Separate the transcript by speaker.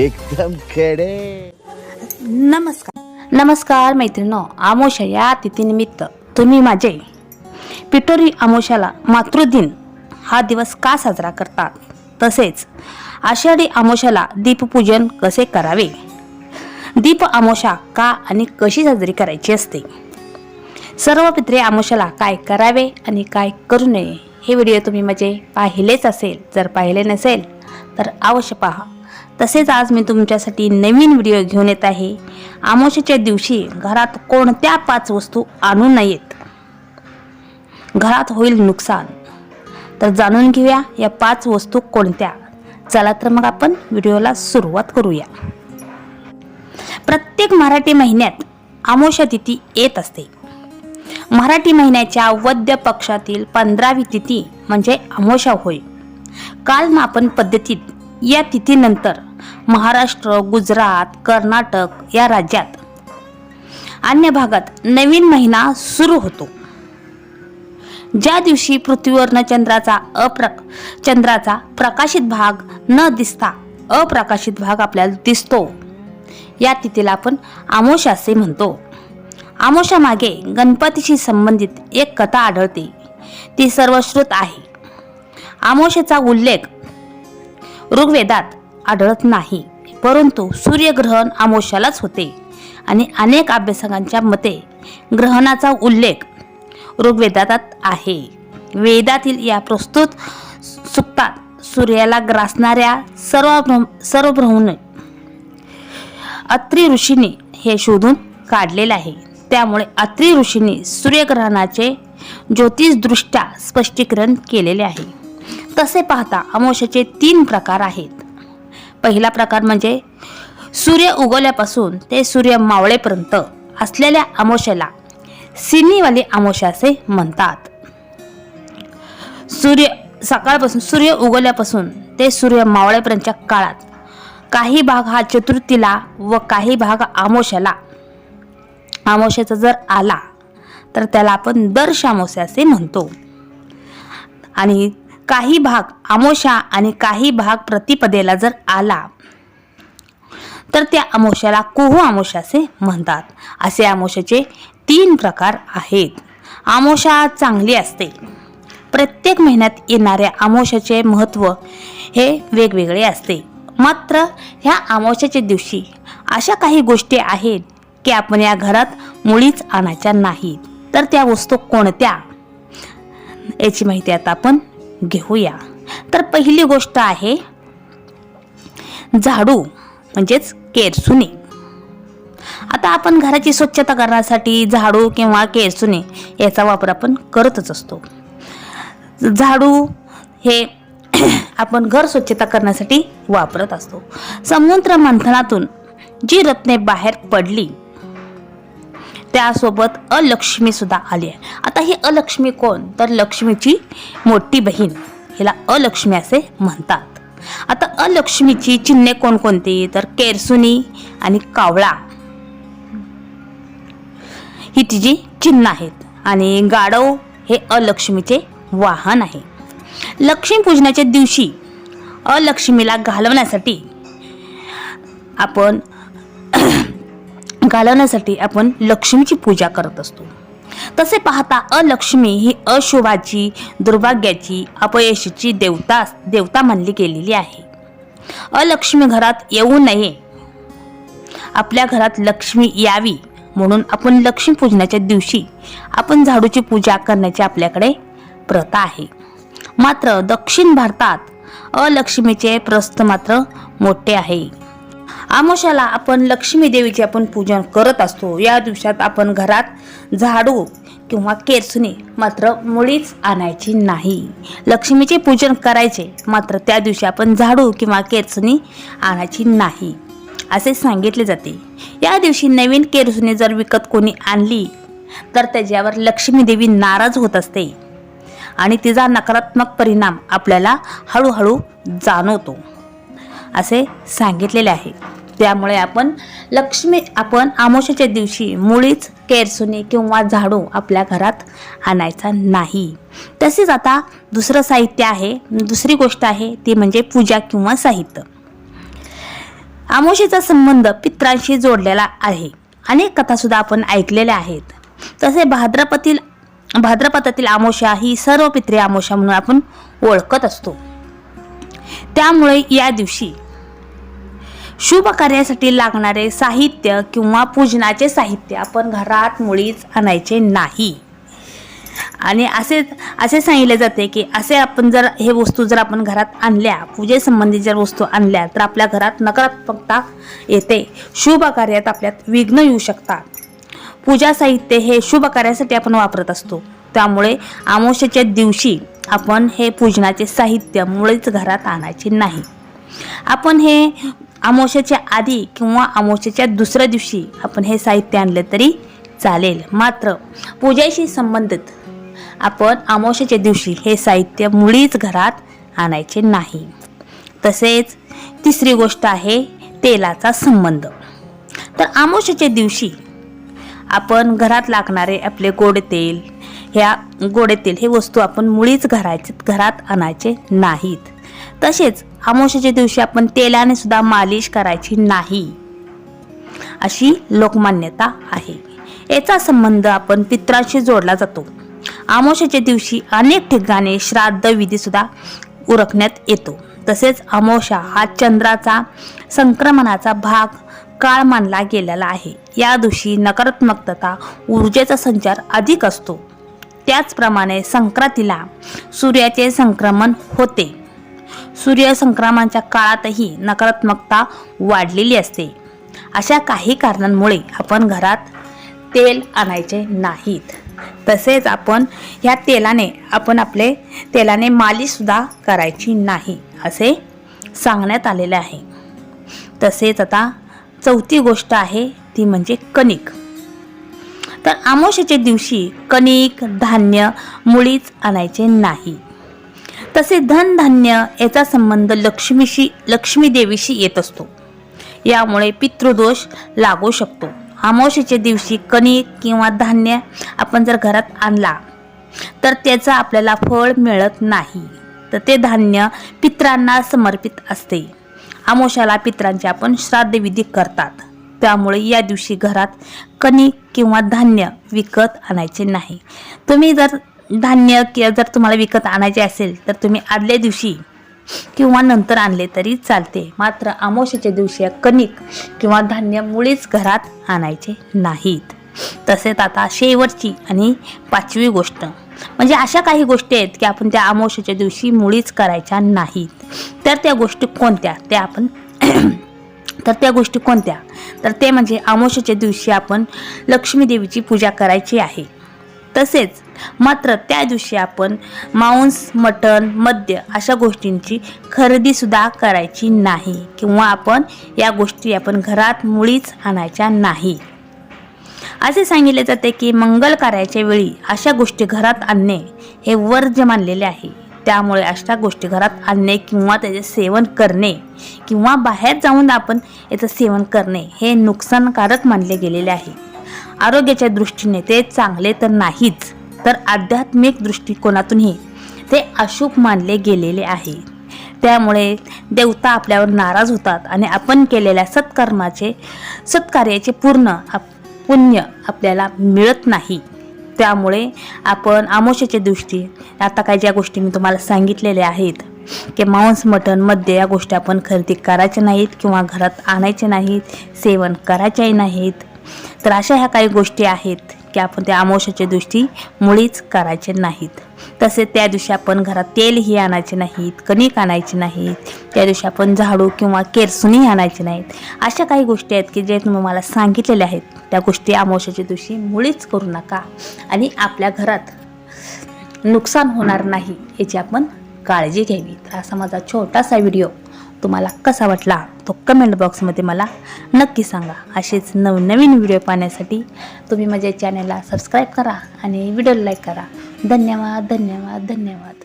Speaker 1: एकदम खेडे.
Speaker 2: नमस्कार. नमस्कार मैत्रिणो आमोशा या तिथीनिमित्त तुम्ही माझे पिटोरी आमोशाला मातृदिन हा दिवस का साजरा करतात? तसेच आषाढी आमोशाला दीपपूजन कसे करावे? दीप आमोशा का आणि कशी साजरी करायची असते? सर्व पित्रे आमोशाला काय करावे आणि काय करू नये? हे व्हिडिओ तुम्ही माझे पाहिलेच असेल जर पाहिले नसेल तर अवश्य पहा. तसेच आज मी तुमच्यासाठी नवीन व्हिडिओ घेऊन येत आहे. आमोशाच्या दिवशी घरात कोणत्या पाच वस्तू आणू नयेत? घरात होईल नुकसान. तर जाणून घेऊया या पाच वस्तू कोणत्या? चला तर मग आपण व्हिडिओला सुरुवात करूया. प्रत्येक मराठी महिन्यात आमोशा तिथी येत असते. मराठी महिन्याच्या वद्य पक्षातील पंधरावी तिथी म्हणजे अमोशा होय. काल मापन पद्धतीत या तिथीनंतर महाराष्ट्र गुजरात कर्नाटक या राज्यात. अन्य भागात नवीन महिना सुरू होतो. ज्या दिवशी पृथ्वीवरनं चंद्राचा अप्रक चंद्राचा प्रकाशित भाग न दिसता अप्रकाशित भाग आपल्याला दिसतो. या तिथीला आपण आमोशा असे म्हणतो. आमोशामागे गणपतीशी संबंधित एक कथा आढळते. ती सर्वश्रुत आहे. आमोशेचा उल्लेख ऋग्वेदात आढळत नाही. परंतु सूर्यग्रहण आमोशालाच होते. आणि अनेक अभ्यासकांच्या मते ग्रहणाचा उल्लेख ऋग्वेदात आहे. वेदातील या प्रस्तुत सुक्तात सूर्याला ग्रासणाऱ्या सर्व ब्रह्म सर्व ब्रह्मणे अत्रि ऋषीने हे शोधून काढलेले आहे. त्यामुळे अत्रि ऋषीने सूर्यग्रहणाचे ज्योतिषदृष्ट्या स्पष्टीकरण केलेले आहे. तसे पाहता अमोशाचे तीन प्रकार आहेत. पहिला प्रकार म्हणजे सूर्य उगवल्यापासून ते सूर्य मावळेपर्यंत असलेल्या आमोशाला सिनीवाली आमोशा असे म्हणतात. सूर्य सकाळपासून सूर्य उगवल्यापासून ते सूर्य मावळेपर्यंतच्या काळात काही भाग हा चतुर्थीला व काही भाग आमोशाला. आमोशाचा जर आला तर त्याला आपण दर्श अमावस्या असे म्हणतो. आणि काही भाग अमावस्या आणि काही भाग प्रतिपदेला जर आला तर त्या अमावस्याला कुहू अमावस्या असे म्हणतात. असे अमावस्याचे तीन प्रकार आहेत. अमावस्या चांगली असते. प्रत्येक महिन्यात येणाऱ्या अमावस्याचे महत्त्व हे वेगवेगळे असते. मात्र ह्या अमावस्याच्या दिवशी अशा काही गोष्टी आहेत की आपण या घरात मुळीच आणायच्या नाहीत. तर त्या वस्तू कोणत्या? याची माहिती आता आपण घेऊया. तर पहिली गोष्ट आहे झाडू म्हणजेच केरसुने. आता आपण घराची स्वच्छता करण्यासाठी झाडू किंवा केरसुने याचा वापर आपण करतच असतो. झाडू हे आपण घर स्वच्छता करण्यासाठी वापरत असतो. समुद्र मंथनातून जी रत्ने बाहेर पडली त्यासोबत अलक्ष्मी सुद्धा आली आहे. आता ही अलक्ष्मी कोण? तर लक्ष्मीची मोठी बहीण. हिला अलक्ष्मी असे म्हणतात. आता अलक्ष्मीची चिन्हे कोणकोणती? तर केरसुनी आणि कावळा. ही तिची चिन्ह आहेत. आणि गाढव हे अलक्ष्मीचे वाहन आहे. लक्ष्मीपूजनाच्या दिवशी अलक्ष्मीला घालवण्यासाठी आपण घालवण्यासाठी आपण लक्ष्मीची पूजा करत असतो. तसे पाहता अलक्ष्मी ही अशुभाची दुर्भाग्याची अपयशाची देवता देवता मानली गेलेली आहे. अलक्ष्मी घरात येऊ नये. आपल्या घरात लक्ष्मी यावी म्हणून आपण लक्ष्मी पूजनाच्या दिवशी आपण झाडूची पूजा करण्याची आपल्याकडे प्रथा आहे. मात्र दक्षिण भारतात अलक्ष्मीचे प्रस्थ मात्र मोठे आहे. आमोशाला आपण लक्ष्मी देवीचे आपण पूजन करत असतो. या दिवसात आपण घरात झाडू किंवा केरसुनी मात्र मुळीच आणायची नाही. लक्ष्मीचे पूजन करायचे मात्र त्या दिवशी आपण झाडू किंवा केरसुनी आणायची नाही असे सांगितले जाते. या दिवशी नवीन केरसुनी जर विकत कोणी आणली तर त्याच्यावर लक्ष्मी देवी नाराज होत असते आणि तिचा नकारात्मक परिणाम आपल्याला हळूहळू जाणवतो. असे सांगितलेले आहे. त्यामुळे आपण लक्ष्मी आपण आमोशाच्या दिवशी मुळीच केरसुनी किंवा झाडू आपल्या घरात आणायचा नाही. तसेच आता दुसरं साहित्य आहे. दुसरी गोष्ट आहे ती म्हणजे पूजा किंवा साहित्य. आमोशेचा संबंध पित्रांशी जोडलेला आहे. अनेक कथासुद्धा आपण ऐकलेल्या आहेत. तसे भाद्रपतील भाद्रपदातील आमोशा ही सर्व पित्रे आमोशा म्हणून आपण ओळखत असतो. त्यामुळे या दिवशी शुभ कार्यासाठी लागणारे साहित्य किंवा पूजनाचे साहित्य आपण घरात मुळीच आणायचे नाही. आणि असे असे सांगितले जाते की असे आपण जर हे वस्तू जर आपण घरात आणल्या पूजेसंबंधी जर वस्तू आणल्या तर आपल्या घरात नकारात्मकता येते. शुभ कार्यात आपल्यात विघ्न येऊ शकतात. पूजा साहित्य हे शुभ कार्यासाठी आपण वापरत असतो. त्यामुळे अमावस्येच्या दिवशी आपण हे पूजनाचे साहित्य मुळेच घरात आणायचे नाही. आपण हे अमावस्येच्या आधी किंवा अमावस्येच्या दुसऱ्या दिवशी आपण हे साहित्य आणले तरी चालेल. मात्र पूजेशी संबंधित आपण अमावस्येच्या दिवशी हे साहित्य मुळीच घरात आणायचे नाही. तसेच तिसरी गोष्ट आहे तेलाचा संबंध. तर अमावस्येच्या दिवशी आपण घरात लागणारे आपले गोड तेल ह्या गोडे तेल हे वस्तू आपण मुळीच घरायचे घरात आणायचे नाहीत. तसेच आमोशाच्या दिवशी आपण तेलाने सुद्धा मालिश करायची नाही. अशी लोकमान्यता आहे. याचा संबंध आपण पित्रांशी जोडला जातो. आमोशाच्या दिवशी अनेक ठिकाणी श्राद्ध विधी सुद्धा उरकण्यात येतो. तसेच अमोशा हा चंद्राचा संक्रमणाचा भाग काळ मानला गेलेला आहे. या दिवशी नकारात्मकता ऊर्जेचा संचार अधिक असतो. त्याचप्रमाणे संक्रांतीला सूर्याचे संक्रमण होते. सूर्य संक्रमणाच्या काळातही नकारात्मकता वाढलेली असते. अशा काही कारणांमुळे आपण घरात तेल आणायचे नाहीत. तसेच आपण ह्या तेलाने आपण आपले तेलाने मालिशसुद्धा करायची नाही असे सांगण्यात आलेले आहे. तसेच आता चौथी गोष्ट आहे ती म्हणजे कणिक. तर आमोशाच्या दिवशी कणिक धान्य मुळीच आणायचे नाही. तसे धनधान्य याचा संबंध लक्ष्मीशी लक्ष्मी देवीशी येत असतो. यामुळे पितृदोष लागू शकतो. आमोशेच्या दिवशी कणिक किंवा धान्य आपण जर घरात आणला तर त्याचं आपल्याला फळ मिळत नाही. तर ते धान्य पित्रांना समर्पित असते. आमोशाला पित्रांचे आपण श्राद्धविधी करतात. त्यामुळे या दिवशी घरात कणिक किंवा धान्य विकत आणायचे नाही. तुम्ही जर धान्य किंवा जर तुम्हाला विकत आणायचे असेल तर तुम्ही आदल्या दिवशी किंवा नंतर आणले तरी चालते. मात्र अमावस्येच्या दिवशी कणिक किंवा धान्य मुळीच घरात आणायचे नाहीत. तसेच आता शेवटची आणि पाचवी गोष्ट. म्हणजे अशा काही गोष्टी आहेत की आपण त्या अमावस्येच्या दिवशी मुळीच करायच्या नाहीत. तर त्या गोष्टी कोणत्या? त्या आपण तर त्या गोष्टी कोणत्या? तर ते म्हणजे अमोशाच्या दिवशी आपण लक्ष्मीदेवीची पूजा करायची आहे. तसेच मात्र त्या दिवशी आपण मांस मटण मद्य अशा गोष्टींची खरेदीसुद्धा करायची नाही किंवा आपण या गोष्टी आपण घरात मुळीच आणायच्या नाही. असे सांगितले जाते की मंगल कार्याच्या वेळी अशा गोष्टी घरात आणणे हे वर्ज्य मानलेले आहे. त्यामुळे अशा गोष्टी घरात आणणे किंवा त्याचे सेवन करणे किंवा बाहेर जाऊन आपण याचं सेवन करणे हे नुकसानकारक मानले गेलेले आहे. आरोग्याच्या दृष्टीने ते चांगले तर नाहीच तर आध्यात्मिक दृष्टिकोनातूनही ते अशुभ मानले गेलेले आहे. त्यामुळे देवता आपल्यावर नाराज होतात आणि आपण केलेल्या सत्कर्माचे सत्कार्याचे पूर्ण आप पुण्य आपल्याला मिळत नाही. त्यामुळे आपण आमोशाच्या दृष्टी आता काय ज्या गोष्टी मी तुम्हाला सांगितलेल्या आहेत की मांस मटण मद्य या गोष्टी आपण खरेदी करायच्या नाहीत किंवा घरात आणायचे नाहीत सेवन करायच्याही नाहीत तर अशा ह्या काही गोष्टी आहेत की आपण त्या अमावश्याच्या दिवशी मुळीच करायचे नाहीत. तसेच त्या दिवशी आपण घरात तेलही आणायचे नाहीत कणिक आणायचे नाहीत त्या दिवशी आपण झाडू किंवा केरसुनी आणायचे नाहीत. अशा काही गोष्टी आहेत की जे तुम्ही मला सांगितलेल्या आहेत. त्या गोष्टी अमावश्याच्या दिवशी मुळीच करू नका आणि आपल्या घरात नुकसान होणार नाही याची आपण काळजी घ्यावी. तर असा माझा छोटासा व्हिडिओ तुम्हाला कसा वाटला तो कमेंट बॉक्समध्ये मला नक्की सांगा. असेच नवनवीन व्हिडिओ पाहण्यासाठी तुम्ही माझ्या चॅनलला सबस्क्राईब करा आणि व्हिडिओला लाईक करा. धन्यवाद धन्यवाद धन्यवाद.